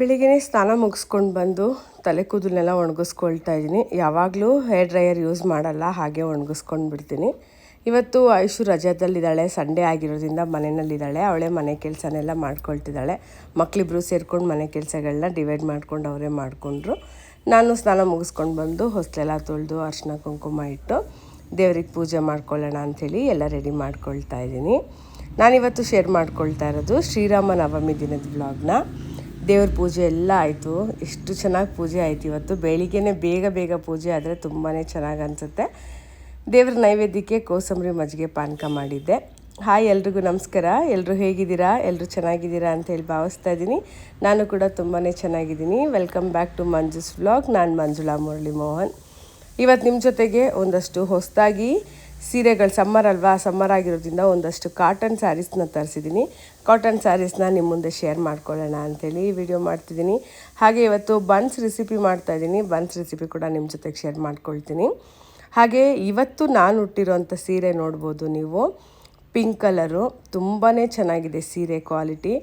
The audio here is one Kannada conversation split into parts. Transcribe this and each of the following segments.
ಬೆಳಿಗ್ಗೆ ಸ್ನಾನ ಮುಗಿಸ್ಕೊಂಡು ಬಂದು ತಲೆ ಕೂದಲನ್ನೆಲ್ಲ ಒಣಗಿಸ್ಕೊಳ್ತಾ ಇದ್ದೀನಿ. ಯಾವಾಗಲೂ ಹೇರ್ ಡ್ರೈಯರ್ ಯೂಸ್ ಮಾಡಲ್ಲ, ಹಾಗೆ ಒಣಗಿಸ್ಕೊಂಡು ಬಿಡ್ತೀನಿ. ಇವತ್ತು ಆಯುಷು ರಜಾದಲ್ಲಿದ್ದಾಳೆ ಸಂಡೇ ಆಗಿರೋದ್ರಿಂದ ಮನೆಯಲ್ಲಿದ್ದಾಳೆ. ಅವಳೇ ಮನೆ ಕೆಲಸನೆಲ್ಲ ಮಾಡ್ಕೊಳ್ತಿದ್ದಾಳೆ. ಮಕ್ಕಳಿಬ್ರು ಸೇರ್ಕೊಂಡು ಮನೆ ಕೆಲಸಗಳನ್ನ ಡಿವೈಡ್ ಮಾಡ್ಕೊಂಡು ಅವರೇ ಮಾಡಿಕೊಂಡ್ರು. ನಾನು ಸ್ನಾನ ಮುಗಿಸ್ಕೊಂಡು ಬಂದು ಹೊಸಲೆಲ್ಲ ತೊಳೆದು ಅರ್ಶಿನ ಕುಂಕುಮ ಇಟ್ಟು ದೇವ್ರಿಗೆ ಪೂಜೆ ಮಾಡ್ಕೊಳ್ಳೋಣ ಅಂಥೇಳಿ ಎಲ್ಲ ರೆಡಿ ಮಾಡ್ಕೊಳ್ತಾ ಇದ್ದೀನಿ. ನಾನಿವತ್ತು ಶೇರ್ ಮಾಡ್ಕೊಳ್ತಾ ಇರೋದು ಶ್ರೀರಾಮ ನವಮಿ ದಿನದ ವ್ಲಾಗ್ನ ದೇವ್ರ ಪೂಜೆ ಎಲ್ಲ ಆಯಿತು. ಎಷ್ಟು ಚೆನ್ನಾಗಿ ಪೂಜೆ ಆಯ್ತು ಇವತ್ತು. ಬೆಳಿಗ್ಗೆ ಬೇಗ ಬೇಗ ಪೂಜೆ ಆದರೆ ತುಂಬಾ ಚೆನ್ನಾಗಿ ಅನಿಸುತ್ತೆ. ದೇವ್ರ ನೈವೇದ್ಯಕ್ಕೆ ಕೋಸಂಬರಿ ಮಜ್ಜಿಗೆ ಪಾನಕ ಮಾಡಿದ್ದೆ. ಹಾಯ್ ಎಲ್ರಿಗೂ ನಮಸ್ಕಾರ. ಎಲ್ಲರೂ ಹೇಗಿದ್ದೀರಾ? ಎಲ್ಲರೂ ಚೆನ್ನಾಗಿದ್ದೀರಾ ಅಂತ ಹೇಳಿ ಭಾವಿಸ್ತಾ ಇದ್ದೀನಿ. ನಾನು ಕೂಡ ತುಂಬಾ ಚೆನ್ನಾಗಿದ್ದೀನಿ. Welcome back to Manju's vlog ನಾನು ಮಂಜುಳಾ ಮುರಳಿ ಮೋಹನ್. ಇವತ್ತು ನಿಮ್ಮ ಜೊತೆಗೆ ಒಂದಷ್ಟು ಹೊಸದಾಗಿ ಸೀರೆಗಳು ಸಮ್ಮರ್ ಅಲ್ವಾ? ಸಮ್ಮರ್ ಆಗಿರೋದ್ರಿಂದ ಒಂದಷ್ಟು ಕಾಟನ್ ಸ್ಯಾರೀಸ್ನ ತರಿಸಿದ್ದೀನಿ ಕಾಟನ್ ಸ್ಯಾರೀಸ್ನ ನಿಮ್ಮ ಮುಂದೆ ಶೇರ್ ಮಾಡ್ಕೊಳ್ಳೋಣ ಅಂಥೇಳಿ ವಿಡಿಯೋ ಮಾಡ್ತಿದ್ದೀನಿ. ಹಾಗೆ ಇವತ್ತು ಬನ್ಸ್ ರೆಸಿಪಿ ಮಾಡ್ತಾಯಿದ್ದೀನಿ ಬನ್ಸ್ ರೆಸಿಪಿ ಕೂಡ ನಿಮ್ಮ ಜೊತೆಗೆ ಶೇರ್ ಮಾಡ್ಕೊಳ್ತೀನಿ. ಹಾಗೆ ಇವತ್ತು ನಾನು ಹುಟ್ಟಿರೋಂಥ ಸೀರೆ ನೋಡ್ಬೋದು ನೀವು. ಪಿಂಕ್ ಕಲರು ತುಂಬಾ ಚೆನ್ನಾಗಿದೆ ಸೀರೆ ಕ್ವಾಲಿಟಿ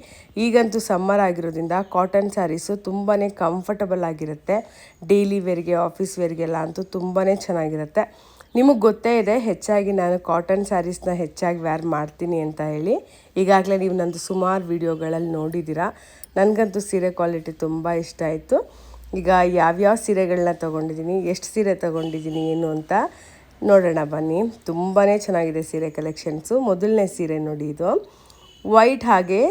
ಈಗಂತೂ ಸಮ್ಮರ್ ಆಗಿರೋದ್ರಿಂದ ಕಾಟನ್ ಸ್ಯಾರೀಸು ತುಂಬಾ ಕಂಫರ್ಟಬಲ್ ಆಗಿರುತ್ತೆ. ಡೈಲಿ ವೇರ್ಗೆ ಆಫೀಸ್ ವೇರ್ಗೆಲ್ಲ ಅಂತೂ ತುಂಬಾ ಚೆನ್ನಾಗಿರುತ್ತೆ. ನಿಮಗೆ ಗೊತ್ತೇ ಇದೆ, ಹೆಚ್ಚಾಗಿ ನಾನು ಕಾಟನ್ ಸ್ಯಾರೀಸ್ನ ಹೆಚ್ಚಾಗಿ ವ್ಯಾರ್ ಮಾಡ್ತೀನಿ ಅಂತ ಹೇಳಿ. ಈಗಾಗಲೇ ನೀವು ನಂದು ಸುಮಾರು ವಿಡಿಯೋಗಳಲ್ಲಿ ನೋಡಿದ್ದೀರಾ ನನಗಂತೂ ಸೀರೆ ಕ್ವಾಲಿಟಿ ತುಂಬ ಇಷ್ಟ ಆಯಿತು. ಈಗ ಯಾವ್ಯಾವ ಸೀರೆಗಳನ್ನ ತೊಗೊಂಡಿದ್ದೀನಿ ಎಷ್ಟು ಸೀರೆ ತೊಗೊಂಡಿದ್ದೀನಿ ಏನು ಅಂತ ನೋಡೋಣ ಬನ್ನಿ. ತುಂಬಾ ಚೆನ್ನಾಗಿದೆ ಸೀರೆ ಕಲೆಕ್ಷನ್ಸು ಮೊದಲನೇ ಸೀರೆ ನೋಡಿ ಇದು. ವೈಟ್ ಹಾಗೆ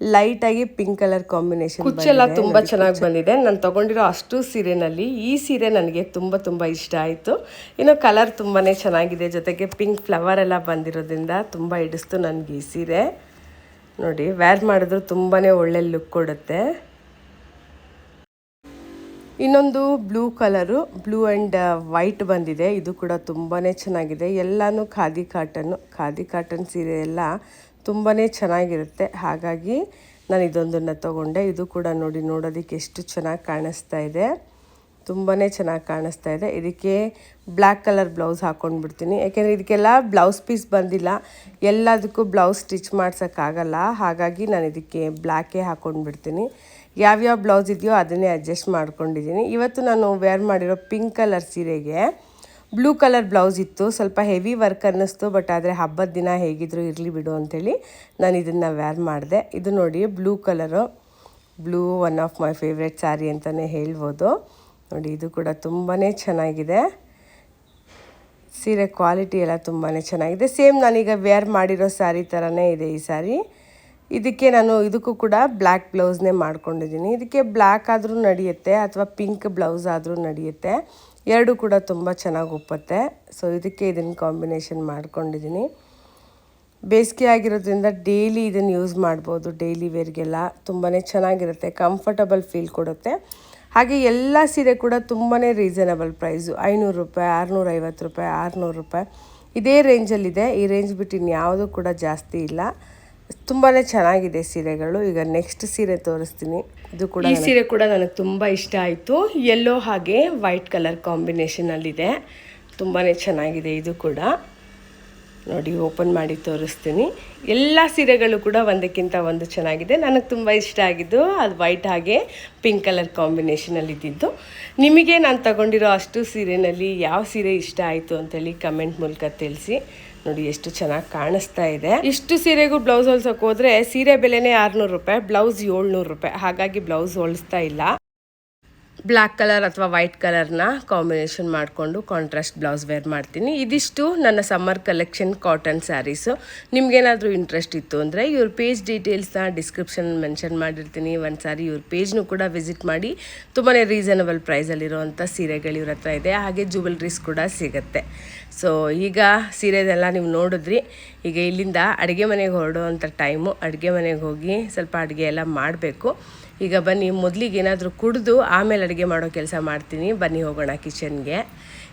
ಲೈಟಾಗಿ ಪಿಂಕ್ ಕಲರ್ ಕಾಂಬಿನೇಷನ್ ಕುಚ್ಚೆಲ್ಲ ತುಂಬ ಚೆನ್ನಾಗಿ ಬಂದಿದೆ. ನಾನು ತಗೊಂಡಿರೋ ಅಷ್ಟು ಸೀರೆನಲ್ಲಿ ಈ ಸೀರೆ ನನಗೆ ತುಂಬ ತುಂಬ ಇಷ್ಟ ಆಯಿತು. ಇನ್ನು ಕಲರ್ ತುಂಬಾ ಚೆನ್ನಾಗಿದೆ. ಜೊತೆಗೆ ಪಿಂಕ್ ಫ್ಲವರ್ ಎಲ್ಲ ಬಂದಿರೋದ್ರಿಂದ ತುಂಬ ಹಿಡಿಸ್ತು ನನಗೆ ಈ ಸೀರೆ. ನೋಡಿ ವ್ಯಾರ್ ಮಾಡಿದ್ರು ತುಂಬಾ ಒಳ್ಳೆ ಲುಕ್ ಕೊಡುತ್ತೆ. ಇನ್ನೊಂದು blue colour blue and white ಬಂದಿದೆ. ಇದು ಕೂಡ ತುಂಬಾ ಚೆನ್ನಾಗಿದೆ. ಎಲ್ಲನೂ ಖಾದಿ ಕಾಟನ್ನು ಖಾದಿ ಕಾಟನ್ ಸೀರೆ ಎಲ್ಲ ತುಂಬಾ ಚೆನ್ನಾಗಿರುತ್ತೆ. ಹಾಗಾಗಿ ನಾನು ಇದೊಂದನ್ನು ತೊಗೊಂಡೆ. ಇದು ಕೂಡ ನೋಡಿ ನೋಡೋದಕ್ಕೆ ಎಷ್ಟು ಚೆನ್ನಾಗಿ ಕಾಣಿಸ್ತಾ ಇದೆ. ತುಂಬಾ ಚೆನ್ನಾಗಿ ಕಾಣಿಸ್ತಾ ಇದೆ. ಇದಕ್ಕೆ ಬ್ಲ್ಯಾಕ್ ಕಲರ್ ಬ್ಲೌಸ್ ಹಾಕ್ಕೊಂಡ್ಬಿಡ್ತೀನಿ ಯಾಕೆಂದರೆ ಇದಕ್ಕೆಲ್ಲ ಬ್ಲೌಸ್ ಪೀಸ್ ಬಂದಿಲ್ಲ. ಎಲ್ಲದಕ್ಕೂ ಬ್ಲೌಸ್ ಸ್ಟಿಚ್ ಮಾಡ್ಸೋಕ್ಕಾಗಲ್ಲ. ಹಾಗಾಗಿ ನಾನು ಇದಕ್ಕೆ ಬ್ಲ್ಯಾಕೇ ಹಾಕ್ಕೊಂಡ್ಬಿಡ್ತೀನಿ ಯಾವ್ಯಾವ ಬ್ಲೌಸ್ ಇದೆಯೋ ಅದನ್ನೇ ಅಡ್ಜಸ್ಟ್ ಮಾಡ್ಕೊಂಡಿದ್ದೀನಿ. ಇವತ್ತು ನಾನು ವೇರ್ ಮಾಡಿರೋ ಪಿಂಕ್ ಕಲರ್ ಸೀರೆಗೆ ಬ್ಲೂ ಕಲರ್ ಬ್ಲೌಸ್ ಇತ್ತು. ಸ್ವಲ್ಪ ಹೆವಿ ವರ್ಕ್ ಅನ್ನಿಸ್ತು, ಬಟ್ ಆದರೆ ಹಬ್ಬದ ದಿನ ಹೇಗಿದ್ರು ಇರಲಿ ಬಿಡು ಅಂಥೇಳಿ ನಾನು ಇದನ್ನು ವೇರ್ ಮಾಡಿದೆ. ಇದು ನೋಡಿ blue colour. Blue one of my favourite saree ಅಂತಲೇ ಹೇಳ್ಬೋದು. ನೋಡಿ ಇದು ಕೂಡ ತುಂಬಾ ಚೆನ್ನಾಗಿದೆ. ಸೀರೆ ಕ್ವಾಲಿಟಿ ಎಲ್ಲ ತುಂಬಾ ಚೆನ್ನಾಗಿದೆ. ಸೇಮ್ ನಾನೀಗ ವೇರ್ ಮಾಡಿರೋ ಸ್ಯಾರಿ ಥರನೇ ಇದೆ ಈ ಸ್ಯಾರಿ ಇದಕ್ಕೆ ನಾನು, ಇದಕ್ಕೂ ಕೂಡ ಬ್ಲ್ಯಾಕ್ ಬ್ಲೌಸ್ನೇ ಮಾಡ್ಕೊಂಡಿದ್ದೀನಿ. ಇದಕ್ಕೆ ಬ್ಲ್ಯಾಕ್ ಆದರೂ ನಡೆಯುತ್ತೆ ಅಥವಾ ಪಿಂಕ್ ಬ್ಲೌಸ್ ಆದರೂ ನಡೆಯುತ್ತೆ. ಎರಡು ಕೂಡ ತುಂಬ ಚೆನ್ನಾಗಿ ಒಪ್ಪುತ್ತೆ ಸೊ ಇದಕ್ಕೆ ಇದನ್ನು ಕಾಂಬಿನೇಷನ್ ಮಾಡ್ಕೊಂಡಿದ್ದೀನಿ ಬೇಸಿಗೆ ಆಗಿರೋದ್ರಿಂದ ಡೈಲಿ ಇದನ್ನು ಯೂಸ್ ಮಾಡ್ಬೋದು. ಡೈಲಿ ವೇರ್ಗೆಲ್ಲ ತುಂಬಾ ಚೆನ್ನಾಗಿರುತ್ತೆ. ಕಂಫರ್ಟಬಲ್ ಫೀಲ್ ಕೊಡುತ್ತೆ. ಹಾಗೆ ಎಲ್ಲ ಸೀರೆ ಕೂಡ ತುಂಬಾ ರೀಸನಬಲ್ ಪ್ರೈಸು ಐನೂರು ರೂಪಾಯಿ, ಆರುನೂರೈವತ್ತು ರೂಪಾಯಿ, ಆರುನೂರು ರೂಪಾಯಿ. ಇದೇ ರೇಂಜಲ್ಲಿದೆ ಈ ರೇಂಜ್ ಬಿಟ್ಟು ಇನ್ಯಾವುದೂ ಕೂಡ ಜಾಸ್ತಿ ಇಲ್ಲ. ತುಂಬಾ ಚೆನ್ನಾಗಿದೆ ಸೀರೆಗಳು. ಈಗ ನೆಕ್ಸ್ಟ್ ಸೀರೆ ತೋರಿಸ್ತೀನಿ. ಇದು ಕೂಡ ಈ ಸೀರೆ ಕೂಡ ನನಗೆ ತುಂಬ ಇಷ್ಟ ಆಯಿತು. ಎಲ್ಲೋ ಹಾಗೆ ವೈಟ್ ಕಲರ್ ಕಾಂಬಿನೇಷನಲ್ಲಿದೆ ತುಂಬಾ ಚೆನ್ನಾಗಿದೆ ಇದು ಕೂಡ. ನೋಡಿ ಓಪನ್ ಮಾಡಿ ತೋರಿಸ್ತೀನಿ. ಎಲ್ಲ ಸೀರೆಗಳು ಕೂಡ ಒಂದಕ್ಕಿಂತ ಒಂದು ಚೆನ್ನಾಗಿದೆ. ನನಗೆ ತುಂಬ ಇಷ್ಟ ಆಗಿದ್ದು ಅದು ವೈಟ್ ಹಾಗೆ ಪಿಂಕ್ ಕಲರ್ ಕಾಂಬಿನೇಷನಲ್ಲಿ ಇದ್ದಿದ್ದು ನಿಮಗೆ ನಾನು ತಗೊಂಡಿರೋ ಅಷ್ಟು ಸೀರೆನಲ್ಲಿ ಯಾವ ಸೀರೆ ಇಷ್ಟ ಆಯಿತು ಅಂತೇಳಿ ಕಮೆಂಟ್ ಮೂಲಕ ತಿಳಿಸಿ. ನೋಡಿ ಎಷ್ಟು ಚೆನ್ನಾಗಿ ಕಾಣಿಸ್ತಾ ಇದೆ. ಇಷ್ಟು ಸೀರೆಗೂ ಬ್ಲೌಸ್ ಹೊಲ್ಸೋಕೆ ಹೋದ್ರೆ ಸೀರೆ ಬೆಲೆನೇ ಆರ್ನೂರು ರೂಪಾಯಿ, ಬ್ಲೌಸ್ ಏಳ್ನೂರು ರೂಪಾಯಿ. ಹಾಗಾಗಿ ಬ್ಲೌಸ್ ಹೊಲಿಸ್ತಾ ಇಲ್ಲ. ಬ್ಲ್ಯಾಕ್ ಕಲರ್ ಅಥವಾ ವೈಟ್ ಕಲರ್ನ ಕಾಂಬಿನೇಷನ್ ಮಾಡಿಕೊಂಡು ಕಾಂಟ್ರಾಸ್ಟ್ ಬ್ಲೌಸ್ ವೇರ್ ಮಾಡ್ತೀನಿ. ಇದಿಷ್ಟು ನನ್ನ ಸಮ್ಮರ್ ಕಲೆಕ್ಷನ್ ಕಾಟನ್ ಸ್ಯಾರೀಸು ನಿಮ್ಗೇನಾದರೂ ಇಂಟ್ರೆಸ್ಟ್ ಇತ್ತು ಅಂದರೆ ಇವ್ರ ಪೇಜ್ ಡೀಟೇಲ್ಸ್ನ ಡಿಸ್ಕ್ರಿಪ್ಷನ್ ಮೆನ್ಷನ್ ಮಾಡಿರ್ತೀನಿ. ಒಂದು ಸಾರಿ ಇವ್ರ ಪೇಜ್ನೂ ಕೂಡ ವಿಸಿಟ್ ಮಾಡಿ ತುಂಬಾ ರೀಸನಬಲ್ ಪ್ರೈಸಲ್ಲಿರುವಂಥ ಸೀರೆಗಳು ಇವ್ರ ಹತ್ರ ಇದೆ. ಹಾಗೆ ಜುವೆಲ್ರೀಸ್ ಕೂಡ ಸಿಗುತ್ತೆ. ಸೊ ಈಗ ಸೀರೆದೆಲ್ಲ ನೀವು ನೋಡಿದ್ರಿ. ಈಗ ಇಲ್ಲಿಂದ ಅಡುಗೆ ಮನೆಗೆ ಹೊರಡುವಂಥ ಟೈಮು ಅಡುಗೆ ಮನೆಗೆ ಹೋಗಿ ಸ್ವಲ್ಪ ಅಡುಗೆ ಎಲ್ಲ ಮಾಡಬೇಕು. ಈಗ ಬನ್ನಿ, ಮೊದಲಿಗೆ ಏನಾದರೂ ಕುಡಿದು ಆಮೇಲೆ ಅಡುಗೆ ಮಾಡೋ ಕೆಲಸ ಮಾಡ್ತೀನಿ. ಬನ್ನಿ ಹೋಗೋಣ ಕಿಚನ್ಗೆ.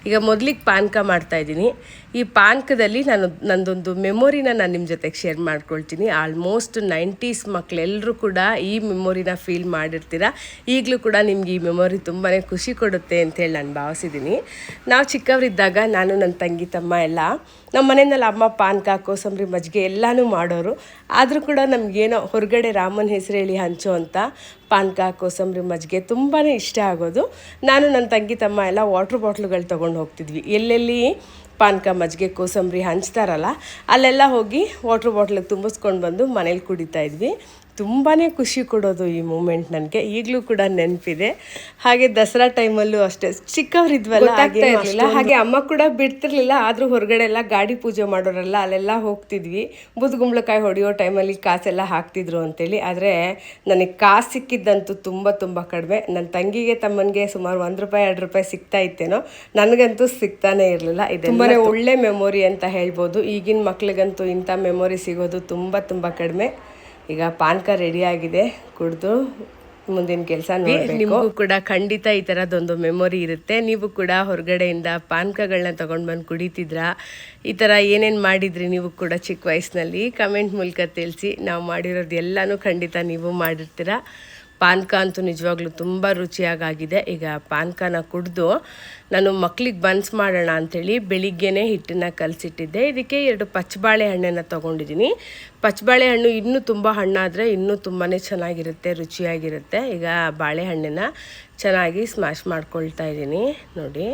ಈಗ ಮೊದಲಿಗೆ ಪಾನಕ ಮಾಡ್ತಾಯಿದ್ದೀನಿ ಈ ಪಾನಕದಲ್ಲಿ ನಾನು, ನಂದೊಂದು ಮೆಮೊರಿನ ನಾನು ನಿಮ್ಮ ಜೊತೆಗೆ ಶೇರ್ ಮಾಡ್ಕೊಳ್ತೀನಿ. ಆಲ್ಮೋಸ್ಟ್ ನೈಂಟೀಸ್ ಮಕ್ಕಳೆಲ್ಲರೂ ಕೂಡ ಈ ಮೆಮೊರಿನ ಫೀಲ್ ಮಾಡಿರ್ತೀರ. ಈಗಲೂ ಕೂಡ ನಿಮ್ಗೆ ಈ ಮೆಮೊರಿ ತುಂಬಾ ಖುಷಿ ಕೊಡುತ್ತೆ ಅಂತೇಳಿ ನಾನು ಭಾವಿಸಿದ್ದೀನಿ. ನಾವು ಚಿಕ್ಕವರಿದ್ದಾಗ ನಾನು ನನ್ನ ತಂಗಿ ತಮ್ಮ ಎಲ್ಲ ನಮ್ಮ ಮನೆಯಲ್ಲಿ ಅಮ್ಮ ಪಾನ್ಕ ಕೋಸಂಬರಿ ಮಜ್ಜಿಗೆ ಎಲ್ಲನೂ ಮಾಡೋರು. ಆದರೂ ಕೂಡ ನಮಗೇನೋ ಹೊರಗಡೆ ರಾಮನ ಹೆಸರು ಹೇಳಿ ಹಂಚೋ ಅಂತ ಪಾನ್ಕ ಕೋಸಂಬರಿ ಮಜ್ಜಿಗೆ ತುಂಬಾ ಇಷ್ಟ ಆಗೋದು. ನಾನು ನನ್ನ ತಂಗಿ, ತಮ್ಮ ಎಲ್ಲ ವಾಟ್ರ್ ಬಾಟ್ಲುಗಳು ತೊಗೊಂಡು ಹೋಗ್ತಿದ್ವಿ. ಎಲ್ಲೆಲ್ಲಿ ಪಾನ್ಕ ಮಜ್ಜಿಗೆ ಕೋಸಂಬರಿ ಹಂಚ್ತಾರಲ್ಲ, ಅಲ್ಲೆಲ್ಲ ಹೋಗಿ ವಾಟ್ರ್ ಬಾಟ್ಲಿಗೆ ತುಂಬಿಸ್ಕೊಂಡು ಬಂದು ಮನೇಲಿ ಕುಡಿತಾ ಇದ್ವಿ. ತುಂಬಾ ಖುಷಿ ಕೊಡೋದು ಈ ಮೂಮೆಂಟ್ ನನಗೆ. ಈಗಲೂ ಕೂಡ ನೆನಪಿದೆ. ಹಾಗೆ ದಸರಾ ಟೈಮಲ್ಲೂ ಅಷ್ಟೇ. ಚಿಕ್ಕವರಿದ್ವಲ್ಲ ಇರಲಿಲ್ಲ. ಹಾಗೆ ಅಮ್ಮ ಕೂಡ ಬಿಡ್ತಿರ್ಲಿಲ್ಲ. ಆದರೂ ಹೊರಗಡೆ ಎಲ್ಲ ಗಾಡಿ ಪೂಜೆ ಮಾಡೋರಲ್ಲ ಅಲ್ಲೆಲ್ಲ ಹೋಗ್ತಿದ್ವಿ. ಬುದ್ಗುಂಬಳಕಾಯಿ ಹೊಡೆಯೋ ಟೈಮಲ್ಲಿ ಕಾಸೆಲ್ಲ ಹಾಕ್ತಿದ್ರು ಅಂತೇಳಿ. ಆದರೆ ನನಗೆ ಕಾಸು ಸಿಕ್ಕಿದ್ದಂತೂ ತುಂಬ ತುಂಬ ಕಡಿಮೆ. ನನ್ನ ತಂಗಿಗೆ ತಮ್ಮನಿಗೆ ಸುಮಾರು ಒಂದು ರೂಪಾಯಿ ಎರಡು ರೂಪಾಯಿ ಸಿಗ್ತಾ ಇತ್ತೇನೋ ನನಗಂತೂ ಸಿಗ್ತಾನೆ ಇರಲಿಲ್ಲ. ಇದು ತುಂಬಾ ಒಳ್ಳೆ ಮೆಮೊರಿ ಅಂತ ಹೇಳ್ಬೋದು. ಈಗಿನ ಮಕ್ಳಿಗಂತೂ ಇಂಥ ಮೆಮೊರಿ ಸಿಗೋದು ತುಂಬ ತುಂಬ ಕಡಿಮೆ. ಈಗ ಪಾನಕ ರೆಡಿ ಆಗಿದೆ ಕುಡಿದು ಮುಂದಿನ ಕೆಲಸ ನಿಮಗೂ ಕೂಡ ಖಂಡಿತ ಈ ಥರದೊಂದು ಮೆಮೊರಿ ಇರುತ್ತೆ. ನೀವು ಕೂಡ ಹೊರಗಡೆಯಿಂದ ಪಾನಕಗಳನ್ನ ತೊಗೊಂಡು ಬಂದು ಕುಡಿತಿದ್ರಾ? ಈ ಥರ ಏನೇನು ಮಾಡಿದ್ರಿ ನೀವು ಕೂಡ ಚಿಕ್ಕ ವಯಸ್ಸಿನಲ್ಲಿ? ಕಮೆಂಟ್ ಮೂಲಕ ತಿಳಿಸಿ. ನಾವು ಮಾಡಿರೋದು ಎಲ್ಲನೂ ಖಂಡಿತ ನೀವು ಮಾಡಿರ್ತೀರ? ಪಾನ್ಕ ಅಂತೂ ನಿಜವಾಗ್ಲೂ ತುಂಬ ರುಚಿಯಾಗಾಗಿದೆ. ಈಗ ಪಾನ್ಕನ ಕುಡಿದು ನಾನು ಮಕ್ಳಿಗೆ ಬನ್ಸ್ ಮಾಡೋಣ ಅಂಥೇಳಿ ಬೆಳಿಗ್ಗೆನೇ ಹಿಟ್ಟನ್ನು ಕಲಸಿಟ್ಟಿದ್ದೆ. ಇದಕ್ಕೆ ಎರಡು ಪಚ್ಚಬಾಳೆ ಹಣ್ಣನ್ನು ತೊಗೊಂಡಿದ್ದೀನಿ. ಪಚ್ಚಬಾಳೆ ಹಣ್ಣು ಇನ್ನೂ ತುಂಬ ಹಣ್ಣಾದರೆ ಇನ್ನೂ ತುಂಬಾ ಚೆನ್ನಾಗಿರುತ್ತೆ, ರುಚಿಯಾಗಿರುತ್ತೆ. ಈಗ ಬಾಳೆಹಣ್ಣನ್ನು ಚೆನ್ನಾಗಿ ಸ್ಮ್ಯಾಶ್ ಮಾಡ್ಕೊಳ್ತಾ ಇದ್ದೀನಿ. ನೋಡಿ,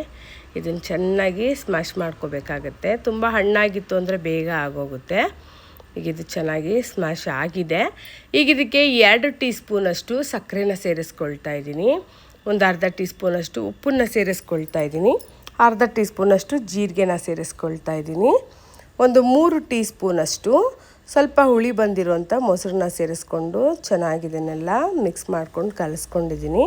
ಇದನ್ನು ಚೆನ್ನಾಗಿ ಸ್ಮ್ಯಾಶ್ ಮಾಡ್ಕೋಬೇಕಾಗತ್ತೆ. ತುಂಬ ಹಣ್ಣಾಗಿತ್ತು ಅಂದರೆ ಬೇಗ ಆಗೋಗುತ್ತೆ. ಈಗ ಇದು ಚೆನ್ನಾಗಿ ಸ್ಮ್ಯಾಶ್ ಆಗಿದೆ. ಈಗ ಇದಕ್ಕೆ ಎರಡು ಟೀ ಸ್ಪೂನಷ್ಟು ಸಕ್ಕರೆನ ಸೇರಿಸ್ಕೊಳ್ತಾ ಇದ್ದೀನಿ. ಒಂದು ಅರ್ಧ ಟೀ ಸ್ಪೂನಷ್ಟು ಉಪ್ಪನ್ನು ಸೇರಿಸ್ಕೊಳ್ತಾ ಇದ್ದೀನಿ. ಅರ್ಧ ಟೀ ಸ್ಪೂನಷ್ಟು ಜೀರಿಗೆನ ಸೇರಿಸ್ಕೊಳ್ತಾ ಇದ್ದೀನಿ. ಒಂದು ಮೂರು ಟೀ ಸ್ಪೂನಷ್ಟು ಸ್ವಲ್ಪ ಹುಳಿ ಬಂದಿರುವಂಥ ಮೊಸರನ್ನ ಸೇರಿಸ್ಕೊಂಡು ಚೆನ್ನಾಗಿದನ್ನೆಲ್ಲ ಮಿಕ್ಸ್ ಮಾಡ್ಕೊಂಡು ಕಲಿಸ್ಕೊಂಡಿದ್ದೀನಿ.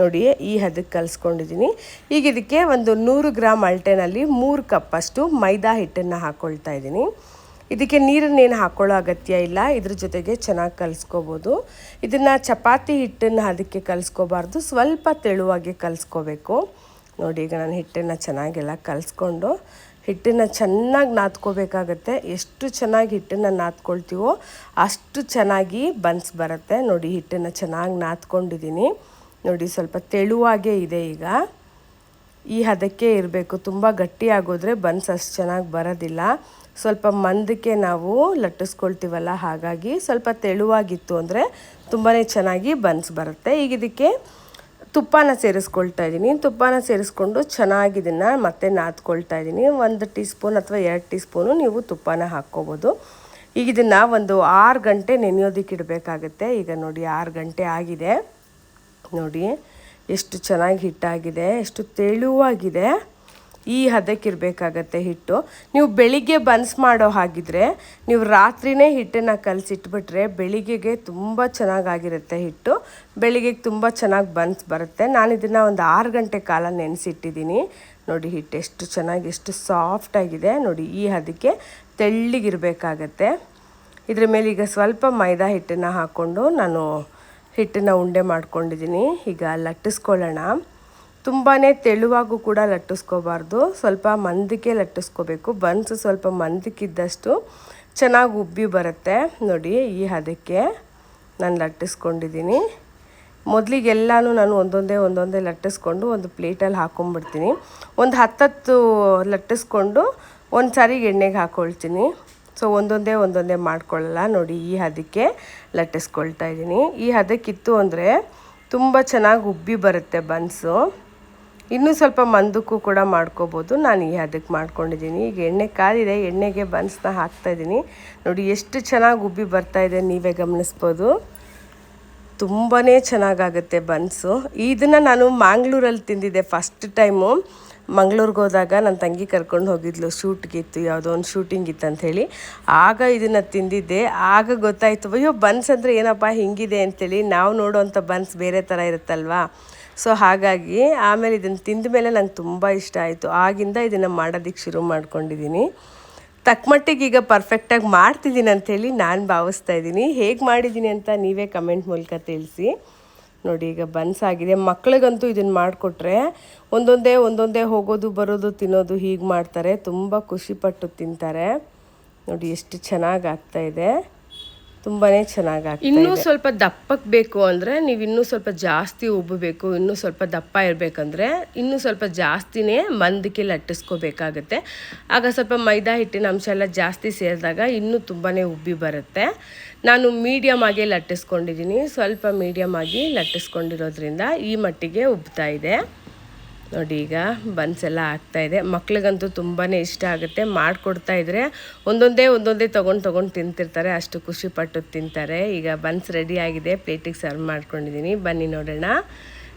ನೋಡಿ, ಈ ಹದಕ್ಕೆ ಕಲಿಸ್ಕೊಂಡಿದ್ದೀನಿ. ಈಗ ಇದಕ್ಕೆ ಒಂದು ನೂರು ಗ್ರಾಮ್ ಅಳ್ಟೆನಲ್ಲಿ ಮೂರು ಕಪ್ಪಷ್ಟು ಮೈದಾ ಹಿಟ್ಟನ್ನು ಹಾಕ್ಕೊಳ್ತಾ ಇದ್ದೀನಿ. ಇದಕ್ಕೆ ನೀರನ್ನೇನು ಹಾಕ್ಕೊಳ್ಳೋ ಅಗತ್ಯ ಇಲ್ಲ. ಇದ್ರ ಜೊತೆಗೆ ಚೆನ್ನಾಗಿ ಕಲಿಸ್ಕೋಬೋದು. ಇದನ್ನು ಚಪಾತಿ ಹಿಟ್ಟನ್ನು ಅದಕ್ಕೆ ಕಲಿಸ್ಕೋಬಾರ್ದು. ಸ್ವಲ್ಪ ತೆಳುವಾಗಿ ಕಲಿಸ್ಕೋಬೇಕು. ನೋಡಿ, ಈಗ ನಾನು ಹಿಟ್ಟನ್ನು ಚೆನ್ನಾಗೆಲ್ಲ ಕಲಿಸ್ಕೊಂಡು ಹಿಟ್ಟನ್ನು ಚೆನ್ನಾಗಿ ನಾದ್ಕೋಬೇಕಾಗತ್ತೆ. ಎಷ್ಟು ಚೆನ್ನಾಗಿ ಹಿಟ್ಟನ್ನು ನಾದ್ಕೊಳ್ತೀವೋ ಅಷ್ಟು ಚೆನ್ನಾಗಿ ಬನ್ಸ್ ಬರುತ್ತೆ. ನೋಡಿ, ಹಿಟ್ಟನ್ನು ಚೆನ್ನಾಗಿ ನಾದ್ಕೊಂಡಿದ್ದೀನಿ ನೋಡಿ, ಸ್ವಲ್ಪ ತೆಳುವಾಗೇ ಇದೆ ಈಗ. ಈ ಹದಕ್ಕೆ ಇರಬೇಕು. ತುಂಬ ಗಟ್ಟಿಯಾಗೋದ್ರೆ ಬನ್ಸ್ ಅಷ್ಟು ಚೆನ್ನಾಗಿ ಬರೋದಿಲ್ಲ. ಸ್ವಲ್ಪ ಮಂದಕ್ಕೆ ನಾವು ಲಟ್ಟಿಸ್ಕೊಳ್ತೀವಲ್ಲ, ಹಾಗಾಗಿ ಸ್ವಲ್ಪ ತೆಳುವಾಗಿತ್ತು ಅಂದರೆ ತುಂಬಾ ಚೆನ್ನಾಗಿ ಬನ್ಸ್ ಬರುತ್ತೆ. ಈಗ ಇದಕ್ಕೆ ತುಪ್ಪನ ಸೇರಿಸ್ಕೊಳ್ತಾ ಇದ್ದೀನಿ. ತುಪ್ಪನ ಸೇರಿಸ್ಕೊಂಡು ಚೆನ್ನಾಗಿ ಇದನ್ನು ಮತ್ತೆ ನಾದ್ಕೊಳ್ತಾ ಇದ್ದೀನಿ. ಒಂದು ಟೀ ಸ್ಪೂನ್ ಅಥವಾ ಎರಡು ಟೀ ಸ್ಪೂನು ನೀವು ತುಪ್ಪನ ಹಾಕ್ಕೋಬೋದು. ಈಗ ಇದನ್ನು ಒಂದು ಆರು ಗಂಟೆ ನೆನೆಯೋದಕ್ಕೆ ಇಡಬೇಕಾಗತ್ತೆ. ಈಗ ನೋಡಿ, ಆರು ಗಂಟೆ ಆಗಿದೆ. ನೋಡಿ, ಎಷ್ಟು ಚೆನ್ನಾಗಿ ಹಿಟ್ಟಾಗಿದೆ ಎಷ್ಟು ತೆಳುವಾಗಿದೆ. ಈ ಹದಕ್ಕೆ ಇರಬೇಕಾಗತ್ತೆ ಹಿಟ್ಟು. ನೀವು ಬೆಳಿಗ್ಗೆ ಬನ್ಸ್ ಮಾಡೋ ಹಾಗಿದ್ರೆ ನೀವು ರಾತ್ರಿನೇ ಹಿಟ್ಟನ್ನು ಕಲಸಿಟ್ಬಿಟ್ರೆ ಬೆಳಿಗ್ಗೆಗೆ ತುಂಬ ಚೆನ್ನಾಗಾಗಿರುತ್ತೆ ಹಿಟ್ಟು. ಬೆಳಿಗ್ಗೆಗೆ ತುಂಬ ಚೆನ್ನಾಗಿ ಬನ್ಸ್ ಬರುತ್ತೆ. ನಾನು ಇದನ್ನು ಒಂದು ಆರು ಗಂಟೆ ಕಾಲ ನೆನೆಸಿಟ್ಟಿದ್ದೀನಿ ನೋಡಿ ಹಿಟ್ಟು ಎಷ್ಟು ಚೆನ್ನಾಗಿ, ಎಷ್ಟು ಸಾಫ್ಟಾಗಿದೆ ನೋಡಿ ಈ ಹದಕ್ಕೆ ತೆಳ್ಳಿಗಿರಬೇಕಾಗತ್ತೆ. ಇದ್ರ ಮೇಲೆ ಈಗ ಸ್ವಲ್ಪ ಮೈದಾ ಹಿಟ್ಟನ್ನು ಹಾಕ್ಕೊಂಡು ನಾನು ಹಿಟ್ಟನ್ನು ಉಂಡೆ ಮಾಡ್ಕೊಂಡಿದ್ದೀನಿ ಈಗ ಲಟ್ಟಿಸ್ಕೊಳ್ಳೋಣ. ತುಂಬಾ ತೆಳುವಾಗೂ ಕೂಡ ಲಟ್ಟಿಸ್ಕೋಬಾರ್ದು. ಸ್ವಲ್ಪ ಮಂದಕ್ಕೆ ಲಟ್ಟಿಸ್ಕೋಬೇಕು. ಬನ್ಸ್ ಸ್ವಲ್ಪ ಮಂದಕ್ಕಿದ್ದಷ್ಟು ಚೆನ್ನಾಗಿ ಉಬ್ಬಿ ಬರುತ್ತೆ. ನೋಡಿ, ಈ ಹದಕ್ಕೆ ನಾನು ಲಟ್ಟಿಸ್ಕೊಂಡಿದ್ದೀನಿ ಮೊದಲಿಗೆಲ್ಲನೂ ನಾನು ಒಂದೊಂದೇ ಒಂದೊಂದೇ ಲಟ್ಟಿಸ್ಕೊಂಡು ಒಂದು ಪ್ಲೇಟಲ್ಲಿ ಹಾಕ್ಕೊಂಬಿಡ್ತೀನಿ ಒಂದು ಹತ್ತತ್ತು ಲಟ್ಟಿಸ್ಕೊಂಡು ಒಂದು ಸಾರಿಗೆ ಎಣ್ಣೆಗೆ ಹಾಕ್ಕೊಳ್ತೀನಿ ಸೊ, ಒಂದೊಂದೇ ಒಂದೊಂದೇ ಮಾಡ್ಕೊಳ್ಳಲ್ಲ. ನೋಡಿ, ಈ ಹದಕ್ಕೆ ಲಟ್ಟಿಸ್ಕೊಳ್ತಾ ಇದ್ದೀನಿ ಈ ಹದಕ್ಕಿತ್ತು ಅಂದರೆ ತುಂಬ ಚೆನ್ನಾಗಿ ಉಬ್ಬಿ ಬರುತ್ತೆ ಬನ್ಸು. ಇನ್ನೂ ಸ್ವಲ್ಪ ಮಂದಕ್ಕೂ ಕೂಡ ಮಾಡ್ಕೋಬೋದು. ನಾನು ಈ ಅದಕ್ಕೆ ಮಾಡ್ಕೊಂಡಿದ್ದೀನಿ. ಈಗ ಎಣ್ಣೆ ಕಾದಿದೆ, ಎಣ್ಣೆಗೆ ಬನ್ಸ್ನ ಹಾಕ್ತಾಯಿದ್ದೀನಿ ನೋಡಿ, ಎಷ್ಟು ಚೆನ್ನಾಗಿ ಉಬ್ಬಿ ಬರ್ತಾ ಇದೆ ನೀವೇ ಗಮನಿಸ್ಬೋದು. ತುಂಬಾ ಚೆನ್ನಾಗಾಗುತ್ತೆ ಬನ್ಸು. ಇದನ್ನು ನಾನು ಮ್ಯಾಂಗ್ಳೂರಲ್ಲಿ ತಿಂದಿದ್ದೆ ಫಸ್ಟ್ ಟೈಮು ಮಂಗ್ಳೂರಿಗೆ ಹೋದಾಗ ನನ್ನ ತಂಗಿ ಕರ್ಕೊಂಡು ಹೋಗಿದ್ಲು ಶೂಟ್ಗಿತ್ತು ಯಾವುದೋ ಒಂದು ಶೂಟಿಂಗ್ ಇತ್ತು ಅಂಥೇಳಿ ಆಗ ಇದನ್ನು ತಿಂದಿದ್ದೆ. ಆಗ ಗೊತ್ತಾಯಿತು, ಅಯ್ಯೋ, ಬನ್ಸ್ ಅಂದರೆ ಏನಪ್ಪ ಹಿಂಗಿದೆ ಅಂತೇಳಿ, ನಾವು ನೋಡೋವಂಥ ಬನ್ಸ್ ಬೇರೆ ಥರ ಇರುತ್ತಲ್ವಾ? ಸೊ ಹಾಗಾಗಿ ಆಮೇಲೆ ಇದನ್ನು ತಿಂದ ಮೇಲೆ ನಂಗೆ ತುಂಬ ಇಷ್ಟ ಆಯಿತು. ಆಗಿಂದ ಇದನ್ನು ಮಾಡೋದಕ್ಕೆ ಶುರು ಮಾಡ್ಕೊಂಡಿದ್ದೀನಿ. ತಕ್ಕಮಟ್ಟಿಗೆ ಈಗ ಪರ್ಫೆಕ್ಟಾಗಿ ಮಾಡ್ತಿದ್ದೀನಿ ಅಂಥೇಳಿ ನಾನು ಭಾವಿಸ್ತಾ ಇದ್ದೀನಿ. ಹೇಗೆ ಮಾಡಿದ್ದೀನಿ ಅಂತ ನೀವೇ ಕಮೆಂಟ್ ಮೂಲಕ ತಿಳಿಸಿ. ನೋಡಿ, ಈಗ ಬನ್ಸ್ ಆಗಿದೆ. ಮಕ್ಳಿಗಂತೂ ಇದನ್ನು ಮಾಡಿಕೊಟ್ರೆ ಒಂದೊಂದೇ ಒಂದೊಂದೇ ಹೋಗೋದು, ಬರೋದು, ತಿನ್ನೋದು ಹೀಗೆ ಮಾಡ್ತಾರೆ. ತುಂಬ ಖುಷಿಪಟ್ಟು ತಿಂತಾರೆ. ನೋಡಿ, ಎಷ್ಟು ಚೆನ್ನಾಗಿ ಆಗ್ತಾಯಿದೆ ತುಂಬಾ ಚೆನ್ನಾಗಿ ಇನ್ನೂ ಸ್ವಲ್ಪ ದಪ್ಪಕ್ಕೆ ಬೇಕು ಅಂದರೆ ನೀವು ಇನ್ನೂ ಸ್ವಲ್ಪ ಜಾಸ್ತಿ ಉಬ್ಬಬೇಕು ಇನ್ನೂ ಸ್ವಲ್ಪ ದಪ್ಪ ಇರಬೇಕಂದ್ರೆ ಇನ್ನೂ ಸ್ವಲ್ಪ ಜಾಸ್ತಿನೇ ಮಂದಕ್ಕೆ ಲಟ್ಟಿಸ್ಕೋಬೇಕಾಗತ್ತೆ ಆಗ ಸ್ವಲ್ಪ ಮೈದಾ ಹಿಟ್ಟಿನ ಅಂಶ ಎಲ್ಲ ಜಾಸ್ತಿ ಸೇರಿದಾಗ ಇನ್ನೂ ತುಂಬಾ ಉಬ್ಬಿ ಬರುತ್ತೆ. ನಾನು ಮೀಡಿಯಮ್ ಆಗಿ ಲಟ್ಟಿಸ್ಕೊಂಡಿದ್ದೀನಿ ಸ್ವಲ್ಪ ಮೀಡಿಯಮ್ ಆಗಿ ಲಟ್ಟಿಸ್ಕೊಂಡಿರೋದ್ರಿಂದ ಈ ಮಟ್ಟಿಗೆ ಉಬ್ತಾ ಇದೆ. ನೋಡಿ ಈಗ ಬನ್ಸ್ ಎಲ್ಲ ಆಗ್ತಾ ಇದೆ. ಮಕ್ಳಿಗಂತೂ ತುಂಬಾ ಇಷ್ಟ ಆಗುತ್ತೆ. ಮಾಡಿಕೊಡ್ತಾ ಇದ್ರೆ ಒಂದೊಂದೇ ಒಂದೊಂದೇ ತೊಗೊಂಡು ತೊಗೊಂಡು ತಿಂತಿರ್ತಾರೆ. ಅಷ್ಟು ಖುಷಿಪಟ್ಟು ತಿಂತಾರೆ. ಈಗ ಬನ್ಸ್ ರೆಡಿ ಆಗಿದೆ. ಪ್ಲೇಟಿಗೆ ಸರ್ವ್ ಮಾಡ್ಕೊಂಡಿದ್ದೀನಿ ಬನ್ನಿ ನೋಡೋಣ.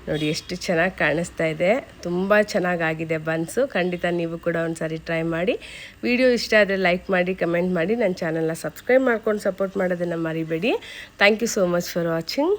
ನೋಡಿ ಎಷ್ಟು ಚೆನ್ನಾಗಿ ಕಾಣಿಸ್ತಾ ಇದೆ. ತುಂಬ ಚೆನ್ನಾಗಾಗಿದೆ ಬನ್ಸು ಖಂಡಿತ ನೀವು ಕೂಡ ಒಂದು ಟ್ರೈ ಮಾಡಿ. ವಿಡಿಯೋ ಇಷ್ಟ ಆದರೆ ಲೈಕ್ ಮಾಡಿ ಕಮೆಂಟ್ ಮಾಡಿ. ನನ್ನ ಚಾನಲ್ನ ಸಬ್ಸ್ಕ್ರೈಬ್ ಮಾಡ್ಕೊಂಡು ಸಪೋರ್ಟ್ ಮಾಡೋದನ್ನು ಮರಿಬೇಡಿ. Thank you so much for watching